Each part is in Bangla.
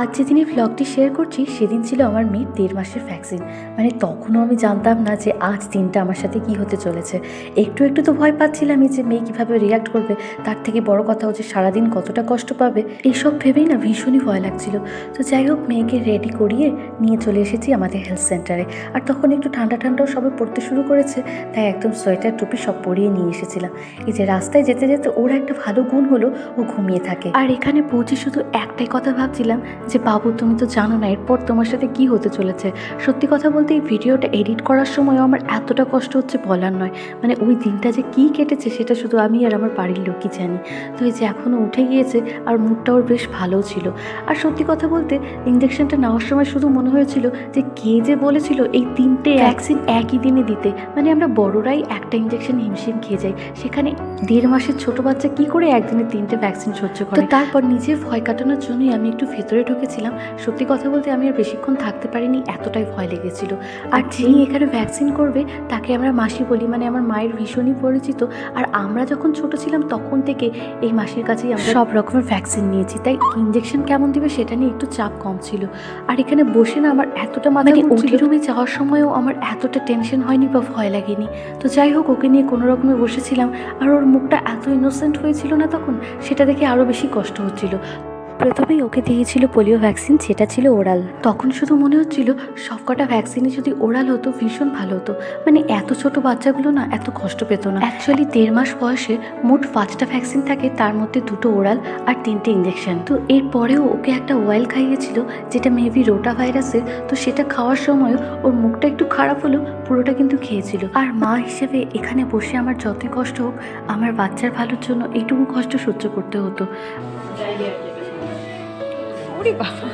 আজ যেদিন এই ভ্লগটি শেয়ার করছি, সেদিন ছিল আমার মেয়ের দেড় মাসের ভ্যাকসিন মানে তখনও আমি জানতাম না যে আজ দিনটা আমার সাথে কি হতে চলেছে। একটু একটু তো ভয় পাচ্ছিলামই যে মেয়ে কীভাবে রিয়াক্ট করবে, তার থেকে বড় কথা হচ্ছে সারাদিন কতটা কষ্ট পাবে। এইসব ভেবেই না ভীষণই ভয় লাগছিল। তো যাই হোক, মেয়েকে রেডি করিয়ে নিয়ে চলে এসেছি আমাদের হেলথ সেন্টারে আর তখন একটু ঠান্ডা ঠান্ডাও সবে পড়তে শুরু করেছে, তাই একদম সোয়েটার টুপি সব পরিয়ে নিয়ে এসেছিলাম। এই যে রাস্তায় যেতে যেতে ওর একটা ভালো গুণ হলো, ও ঘুমিয়ে থাকে। আর এখানে পৌঁছে শুধু একটাই কথা ভাবছিলাম যে বাবু তুমি তো জানো না এরপর তোমার সাথে কি হতে চলেছে? সত্যি কথা বলতে এই ভিডিওটা এডিট করার সময় আমার এতটা কষ্ট হচ্ছে বলার নয়। মানে ওই দিনটা যে কি কেটেছে সেটা শুধু আমি আর আমার বাড়ির লোকই জানি। তো এই যে এখনও উঠে গিয়েছে আর মুডটা ওর বেশ ভালো ছিল। আর সত্যি কথা বলতে ইঞ্জেকশনটা নেওয়ার সময় শুধু মনে হয়েছিল যে কে যে বলেছিল এই তিনটে ভ্যাকসিন একই দিনে দিতে। মানে আমরা বড়রাই একটা ইঞ্জেকশন হিমশিম খেয়ে যাই। সেখানে দেড় মাসের ছোট বাচ্চা কি করে একদিনে তিনটে ভ্যাকসিন সহ্য করে? তো তারপর নিজের ভয় কাটানোর জন্যই আমি একটু ভেতরে ঢুকেছিলাম সত্যি কথা বলতে আমি আর বেশিক্ষণ থাকতে পারিনি এতটাই ভয় লেগেছিল। আর যিনি এখানে ভ্যাকসিন করবে তাকে আমরা মাসি বলি মানে আমার মায়ের ভীষণই পরিচিত। আর আমরা যখন ছোট ছিলাম তখন থেকে এই মাসির কাছেই আমরা সব রকমের ভ্যাকসিন নিয়েছি। তাই ইঞ্জেকশন কেমন দিবে সেটা নিয়ে একটু চাপ কম ছিল। আর এখানে বসে না আমার এতটা মাথা ওটি রুমে যাওয়ার সময়ও আমার এতটা টেনশন হয়নি বা ভয় লাগেনি। তো যাই হোক ওকে নিয়ে কোনো রকমে বসেছিলাম। আর ওর মুখটা এত ইনোসেন্ট হয়েছিল না তখন সেটা দেখে আরও বেশি কষ্ট হচ্ছিল। প্রথমেই ওকে দিয়েছিল পোলিও ভ্যাকসিন, সেটা ছিল ওরাল। তখন শুধু মনে হচ্ছিল, সবকটা ভ্যাকসিনই যদি ওরাল হতো, ভীষণ ভালো হতো। মানে এত ছোট বাচ্চাগুলো না, এত কষ্ট পেত না। অ্যাকচুয়ালি দেড় মাস বয়সে মোট পাঁচটা ভ্যাকসিন থাকে, তার মধ্যে দুটো ওরাল আর তিনটে ইঞ্জেকশন তো এরপরেও ওকে একটা ওয়াইল খাইয়েছিল, যেটা মেবি রোটা ভাইরাসের। তো সেটা খাওয়ার সময়ও ওর মুখটা একটু খারাপ হলেও পুরোটা কিন্তু খেয়েছিল। আর মা হিসেবে এখানে বসে আমার যতই কষ্ট হোক, আমার বাচ্চার ভালোর জন্য এইটুকু কষ্ট সহ্য করতে হতো। ওরে বাবা।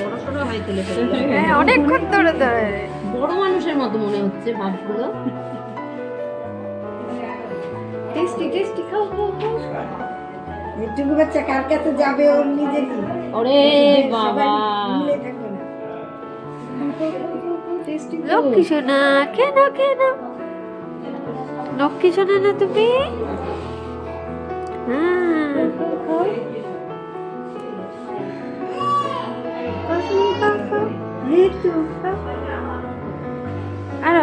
বড়সড় হয় তুলে হ্যাঁ অনেকক্ষণ ধরে ধরে। বড় মানুষের মতো মনে হচ্ছে ভাবগুলো টেস্টি টেস্টি খাও খাও খাও। বাচ্চা কার কাছে যাবে ওর নিজেরই ওরে বাবা মিলে থাকবে না। টেস্টি। লক্ষ্মী সোনা কেন কেন? লক্ষ্মী সোনা না তুমি? হ্যাঁ।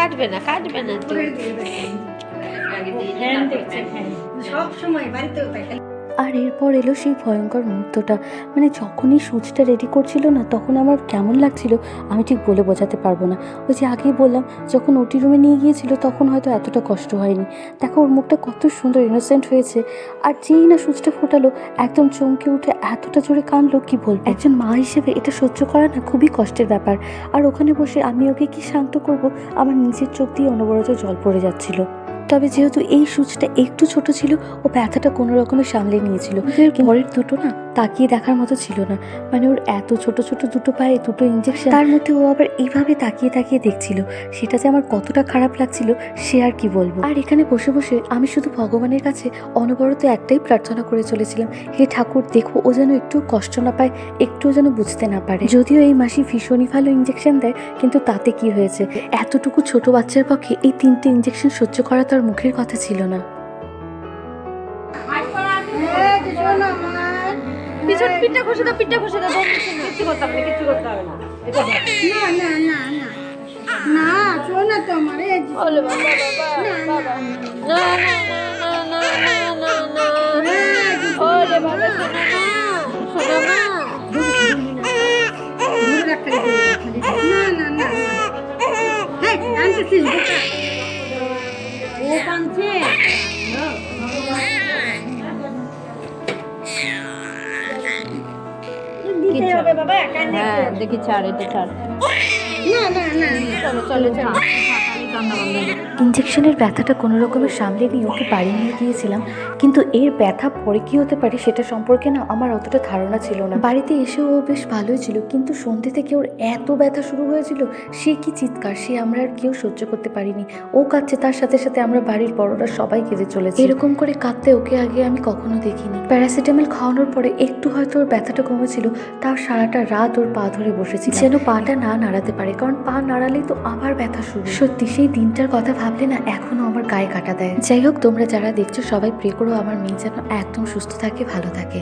কাটবে না কাটবে না। সব সময় বাড়িতেও থাকে আর এরপর এলো সেই ভয়ঙ্কর মুহূর্তটা। মানে যখনই সুচটা রেডি করছিল না, তখন আমার কেমন লাগছিল, আমি ঠিক বলে বোঝাতে পারব না। ওই যে আগেই বললাম, যখন ওটি রুমে নিয়ে গিয়েছিল, তখন হয়তো এতটা কষ্ট হয়নি। দেখো, ওর মুখটা কত সুন্দর ইনোসেন্ট হয়েছে। আর যেই না সুচটা ফোটালো, একদম চমকে উঠে এতটা জোরে কানলো কি বলব? একজন মা হিসেবে এটা সহ্য করা না খুবই কষ্টের ব্যাপার। আর ওখানে বসে আমি ওকে কি শান্ত করব? আমার নিজের চোখ দিয়ে অনবরত জল পড়ে যাচ্ছিল। তবে যেহেতু এই সুচটা একটু ছোট ছিল ও ব্যথাটা কোনো রকমে সামলে নিয়েছিল। পরের দুটো না তাকিয়ে দেখার মতো ছিল না। মানে ওর এত ছোট ছোট দুটো পায়ে দুটো ইঞ্জেকশন তার মধ্যে ও আবার এইভাবে তাকিয়ে তাকিয়ে দেখছিল। সেটা যে আমার কতটা খারাপ লাগছিল সে আর কি বলব? আর এখানে বসে বসে আমি শুধু ভগবানের কাছে অনবরত একটাই প্রার্থনা করে চলেছিলাম হে ঠাকুর দেখো ও যেন একটু কষ্ট না পায় একটুও যেন বুঝতে না পারে। যদিও এই মাসি ভীষণই ভালো ইঞ্জেকশন দেয় কিন্তু তাতে কি হয়েছে? এতটুকু ছোট বাচ্চার পক্ষে এই তিনটে ইঞ্জেকশন সহ্য করা তার মুখের কথা ছিল না পিছন পিঠটা খসে দাও পিঠটা খসে দাও কিচ্ছু করতে হবে না কিচ্ছু করতে হবে না। না না না না না শোনো না তো আমার এই যে- ওলে বাবা বাবা না, না না, না না না না না না না ওলে বাবা শোনো না শোনো না খালি, দূরে রাখ খালি। না না না হ্যাঁ আনতেছিস বোকা ও কাঁদছে দিতে হবে বাবা হ্যাঁ দেখি ছাড় এটা ছাড়। না না না। না। চলো চলো। ছাড় কান্না বন্ধ করো। ইঞ্জেকশনের ব্যথাটা কোনো রকমের সামলে নিয়ে ওকে বাড়ি নিয়ে গিয়েছিলাম কিন্তু এর ব্যথা পরে কি হতে পারে সেটা সম্পর্কে না আমার অতটা ধারণা ছিল না। বাড়িতে এসেও ও বেশ ভালোই ছিল কিন্তু সন্ধ্যে থেকে ওর এত ব্যথা শুরু হয়েছিল? সে কি চিৎকার? সে আমরা আর কেউ সহ্য করতে পারিনি। ও কাঁদছে তার সাথে সাথে আমরা বাড়ির বড়রা সবাই কেঁদে চলেছে। এরকম করে কাঁদতে ওকে আগে আমি কখনো দেখিনি। প্যারাসিটামল খাওয়ানোর পরে একটু হয়তো ওর ব্যথাটা কমেছিল তাও সারাটা রাত ওর পা ধরে বসেছি যেন পাটা না নাড়াতে পারে, কারণ পা নাড়ালেই তো আবার ব্যথা শুরু সত্যি, সেই দিনটার কথা ভাবলে না এখনও আমার গায়ে কাটা দেয়। যাই হোক, তোমরা যারা দেখছ সবাই প্রে করো, আমার মেয়ে যেন একদম সুস্থ থাকে, ভালো থাকে।